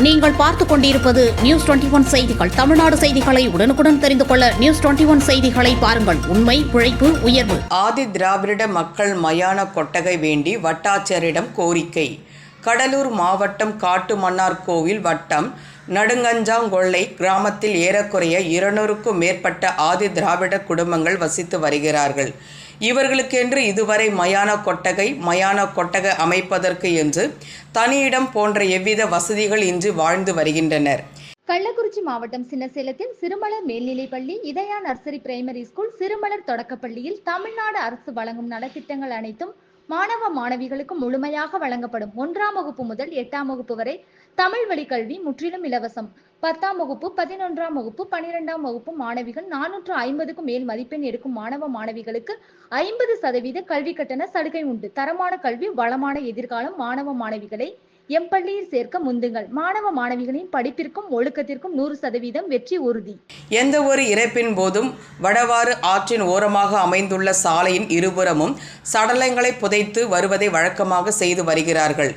நீங்கள் பார்த்துக் கொண்டிருப்பது நியூஸ் டுவெண்டி ஒன் செய்திகள். தமிழ்நாடு செய்திகளை உடனுக்குடன் தெரிந்து கொள்ள நியூஸ் டுவெண்டி ஒன் செய்திகளை பாருங்கள். உண்மை உழைப்பு உயர்வு. ஆதி திராவிட மக்கள் மயான கொட்டகை வேண்டி வட்டாட்சியரிடம் கோரிக்கை. கடலூர் மாவட்டம் காட்டுமன்னார்கோவில் வட்டம் நடுங்கஞ்சாங்கொள்ளை கிராமத்தில் ஏறக்குறைய இருநூறுக்கும் மேற்பட்ட ஆதி திராவிட குடும்பங்கள் வசித்து வருகிறார்கள். இவர்களுக்கென்று இதுவரை மயான கொட்டகை மயான கொட்டகை அமைப்பதற்கு என்று தனியிடம் போன்ற எவ்வித வசதிகள் இன்றி வாழ்ந்து வருகின்றனர். கள்ளக்குறிச்சி மாவட்டம் சின்னசேலத்தில் சிறுமலர் மேல்நிலைப்பள்ளி Idhaya nursery primary school Sirumalar தொடக்கப்பள்ளியில் தமிழ்நாடு அரசு வழங்கும் நலத்திட்டங்கள் அனைத்தும் மாணவ மாணவிகளுக்கு முழுமையாக வழங்கப்படும் ஒன்றாம் வகுப்பு முதல் எட்டாம் வகுப்பு வரை தமிழ் வழி கல்வி முற்றிலும் இலவசம். பத்தாம் வகுப்பு பதினொன்றாம் வகுப்பு பனிரெண்டாம் வகுப்பு மாணவிகள் நானூற்று ஐம்பதுக்கும் மேல் மதிப்பெண் எடுக்கும் மாணவ மாணவிகளுக்கு ஐம்பது சதவீத கல்வி கட்டண சலுகை உண்டு. தரமான கல்வி வளமான எதிர்காலம் மாணவ மாணவிகளை எம் பள்ளியில் சேர்க்க முந்துங்கள். மாணவ மாணவிகளின் படிப்பிற்கும் ஒழுக்கத்திற்கும் நூறு சதவீதம் வெற்றி உறுதி. எந்த ஒரு இறப்பின் போதும் வடவாறு ஆற்றின் ஓரமாக அமைந்துள்ள சாலையின் இருபுறமும் சடலங்களை புதைத்து வருவதை வழக்கமாக செய்து வருகிறார்கள்.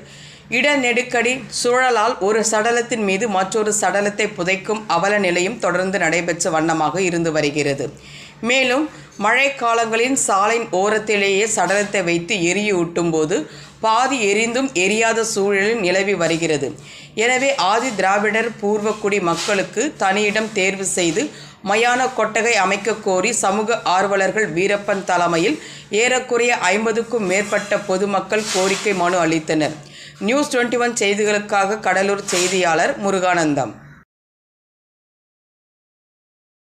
இட நெடுக்கடி சூழலால் ஒரு சடலத்தின் மீது மற்றொரு சடலத்தை புதைக்கும் அவல நிலையும் தொடர்ந்து நடைபெற்ற வண்ணமாக இருந்து வருகிறது. மேலும் மழைக்காலங்களின் சாலையின் ஓரத்திலேயே சடலத்தை வைத்து எரியூட்டும் போது பாதி எரிந்தும் எரியாத சூழலில் நிலவி வருகிறது. எனவே ஆதி திராவிடர் பூர்வக்குடி மக்களுக்கு தனியிடம் தேர்வு செய்து மயான கொட்டகை அமைக்க கோரி சமூக ஆர்வலர்கள் வீரப்பன் தலைமையில் ஏறக்குறைய ஐம்பதுக்கும் மேற்பட்ட பொதுமக்கள் கோரிக்கை மனு அளித்தனர். நியூஸ் டுவெண்ட்டி ஒன் செய்திகளுக்காக கடலூர் செய்தியாளர் முருகானந்தம்.